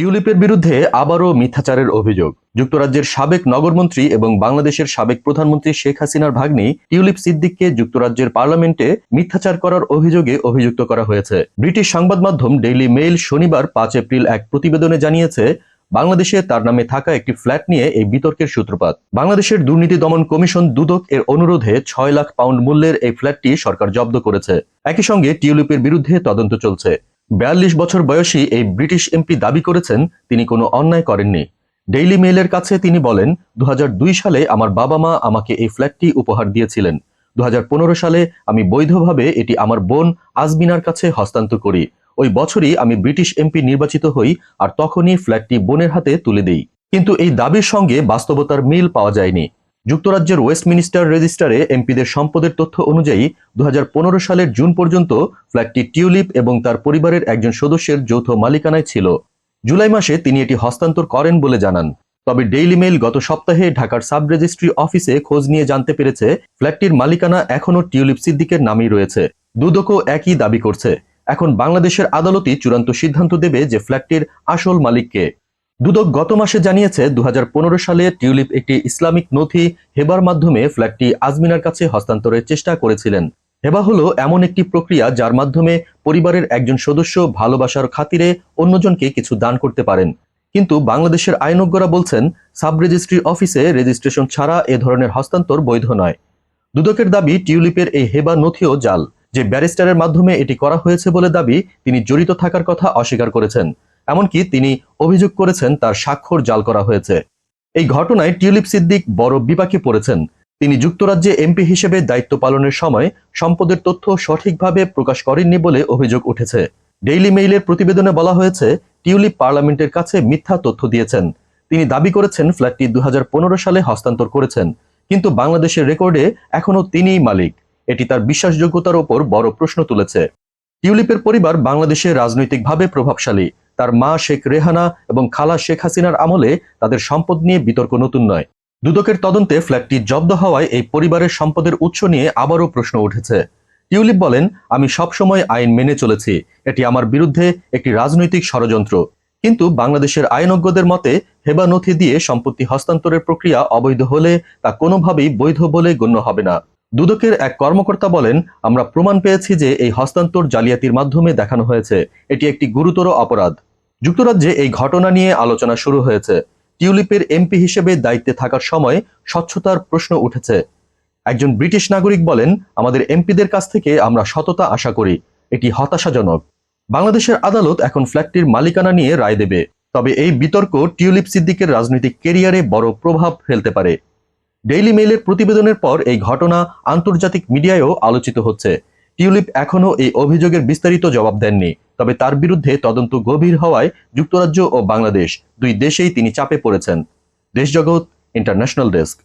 টিউলিপের বিরুদ্ধে আবারও মিথ্যাচারের অভিযোগ। যুক্তরাজ্যের সাবেক নগরমন্ত্রী এবং বাংলাদেশের সাবেক প্রধানমন্ত্রী শেখ হাসিনার ভাগ্নি টিউলিপ সিদ্দিককে যুক্তরাজ্যের পার্লামেন্টে মিথ্যাচার করার অভিযোগে অভিযুক্ত করা হয়েছে। ব্রিটিশ সংবাদ মাধ্যম ডেইলি মেইল শনিবার পাঁচ এপ্রিল এক প্রতিবেদনে জানিয়েছে, বাংলাদেশে তার নামে থাকা একটি ফ্ল্যাট নিয়ে এই বিতর্কের সূত্রপাত। বাংলাদেশের দুর্নীতি দমন কমিশন দুদক এর অনুরোধে ছয় লাখ পাউন্ড মূল্যের এই ফ্ল্যাটটি সরকার জব্দ করেছে। একই সঙ্গে টিউলিপের বিরুদ্ধে তদন্ত চলছে। বিয়াল্লিশ বছর বয়সী এই ব্রিটিশ এমপি দাবি করেছেন তিনি কোনো অন্যায় করেননি। ডেইলি মেইলের কাছে তিনি বলেন দু হাজার দুই সালে আমার বাবা মা আমাকে এই ফ্ল্যাটটি উপহার দিয়েছিলেন। দু হাজার পনেরো সালে আমি বৈধভাবে এটি আমার বোন আজমিনার কাছে হস্তান্তর করি। ওই বছরই আমি ব্রিটিশ এমপি নির্বাচিত হই আর তখনই ফ্ল্যাটটি বোনের হাতে তুলে দিই। কিন্তু এই দাবির সঙ্গে বাস্তবতার মিল পাওয়া যায়নি। যুক্তরাজ্যের ওয়েস্টমিনিস্টার রেজিস্টারে এমপিদের সম্পদের তথ্য অনুযায়ী দু হাজার পনেরো সালের জুন পর্যন্ত ফ্ল্যাটটি টিউলিপ এবং তার পরিবারের একজন সদস্যের যৌথ মালিকানায় ছিল। জুলাই মাসে তিনি এটি হস্তান্তর করেন বলে জানান। তবে ডেইলি মেইল গত সপ্তাহে ঢাকার সাব রেজিস্ট্রি অফিসে খোঁজ নিয়ে জানতে পেরেছে, ফ্ল্যাটটির মালিকানা এখনও টিউলিপ সিদ্দিকের নামেই রয়েছে। দুদকও একই দাবি করছে। এখন বাংলাদেশের আদালতই চূড়ান্ত সিদ্ধান্ত দেবে যে ফ্ল্যাটটির আসল মালিককে। দুদক গত মাসে জানিয়েছে দু হাজার পনেরো সালে টিউলিপ একটি ইসলামিক নথি হেবার মাধ্যমে ফ্ল্যাটটি আজমিনার কাছে হস্তান্তরের চেষ্টা করেছিলেন। হেবা হলো এমন একটি প্রক্রিয়া যার মাধ্যমে পরিবারের একজন সদস্য ভালোবাসার খাতিরে অন্যজনকে কিছু দান করতে পারেন। কিন্তু বাংলাদেশের আইনজ্ঞরা বলছেন, সাব রেজিস্ট্রি অফিসে রেজিস্ট্রেশন ছাড়া এ ধরনের হস্তান্তর বৈধ নয়। দুদকের দাবি, টিউলিপের এই হেবা নথিও জাল। যে ব্যারিস্টারের মাধ্যমে এটি করা হয়েছে বলে দাবি, তিনি জড়িত থাকার কথা অস্বীকার করেছেন। এমনকি তিনি অভিযোগ করেছেন তার স্বাক্ষর জাল করা হয়েছে। এই ঘটনায় টিউলিপ সিদ্দিক বড় বিপাকে পড়েছেন। তিনি যুক্তরাজ্যে এমপি হিসেবে দায়িত্ব পালনের সময় সম্পদের তথ্য সঠিকভাবে প্রকাশ করেননি বলে অভিযোগ উঠেছে। ডেইলি মেইলের প্রতিবেদনে বলা হয়েছে, টিউলিপ পার্লামেন্টের কাছে মিথ্যা তথ্য দিয়েছেন। তিনি দাবি করেছেন, ফ্ল্যাটটি দু হাজার পনেরো সালে হস্তান্তর করেছেন। কিন্তু বাংলাদেশের রেকর্ডে এখনও তিনিই মালিক। এটি তার বিশ্বাসযোগ্যতার ওপর বড় প্রশ্ন তুলেছে। টিউলিপের পরিবার বাংলাদেশে রাজনৈতিকভাবে প্রভাবশালী। তার মা শেখ রেহানা এবং খালা শেখ হাসিনার আমলে তাদের সম্পদ নিয়ে বিতর্ক নতুন নয়। দুদকের তদন্তে ফ্ল্যাটটি জব্দ হওয়ায় এই পরিবারের সম্পদের উৎস নিয়ে আবারও প্রশ্ন উঠেছে। টিউলিপ বলেন, আমি সবসময় আইন মেনে চলেছি। এটি আমার বিরুদ্ধে একটি রাজনৈতিক ষড়যন্ত্র। কিন্তু বাংলাদেশের আইনজ্ঞদের মতে হেবা নথি দিয়ে সম্পত্তি হস্তান্তরের প্রক্রিয়া অবৈধ হলে তা কোনোভাবেই বৈধ বলে গণ্য হবে না। দুদকের এক কর্মকর্তা বলেন, আমরা প্রমাণ পেয়েছি যে এই হস্তান্তর জালিয়াতির মাধ্যমে দেখানো হয়েছে। এটি একটি গুরুতর অপরাধ। যুক্তরাজ্যে এই ঘটনা নিয়ে আলোচনা শুরু হয়েছে। টিউলিপের এমপি হিসেবে দায়িত্বে থাকার সময় স্বচ্ছতার প্রশ্ন উঠেছে। একজন ব্রিটিশ নাগরিক বলেন, আমাদের এমপিদের কাছ থেকে আমরা সততা আশা করি। এটি হতাশাজনক। বাংলাদেশের আদালত এখন ফ্ল্যাটটির মালিকানা নিয়ে রায় দেবে। তবে এই বিতর্ক টিউলিপ সিদ্দিকের রাজনৈতিক কেরিয়ারে বড় প্রভাব ফেলতে পারে। ডেইলি মেইলের প্রতিবেদনের পর এই ঘটনা আন্তর্জাতিক মিডিয়ায়ও আলোচিত হচ্ছে। টিউলিপ এখনও এই অভিযোগের বিস্তারিত জবাব দেননি, তবে তার বিরুদ্ধে তদন্ত গভীর হওয়ায় যুক্তরাজ্য ও বাংলাদেশ দুই দেশেই তিনি চাপে পড়েছেন। দেশজগৎ ইন্টারন্যাশনাল ডেস্ক।